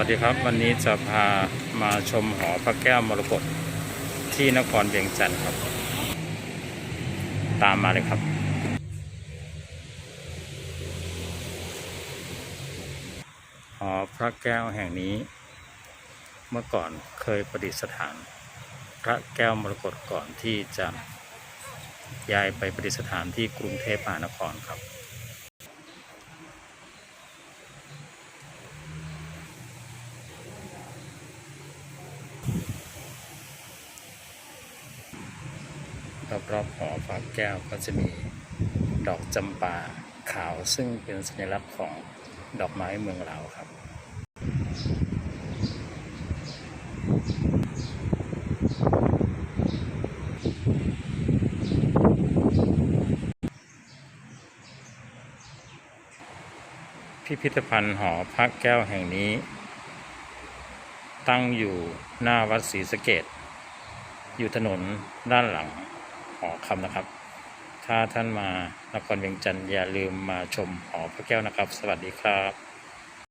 วัสดีครับ วันนี้จะพามาชมหอพระแก้วมรกตที่นครเวียงจันทร์ครับ ตามมาเลยครับ หอพระแก้วแห่งนี้ เมื่อก่อนเคยประดิษฐาน พระแก้วมรกตก่อนที่จะย้ายไปประดิษฐานที่กรุงเทพมหานครครับ รอบๆหอพระแก้วก็จะมีดอกจำปาขาวซึ่งเป็นสัญลักษณ์ของดอกไม้เมืองลาวครับพิพิธภัณฑ์หอพระแก้วแห่งนี้ ตั้งอยู่หน้าวัดศรีสะเกดอยู่ถนนด้านหลังหอคำนะครับ ถ้าท่านมานครเวียงจันทร์อย่าลืมมาชมหอพระแก้วนะครับ สวัสดีครับ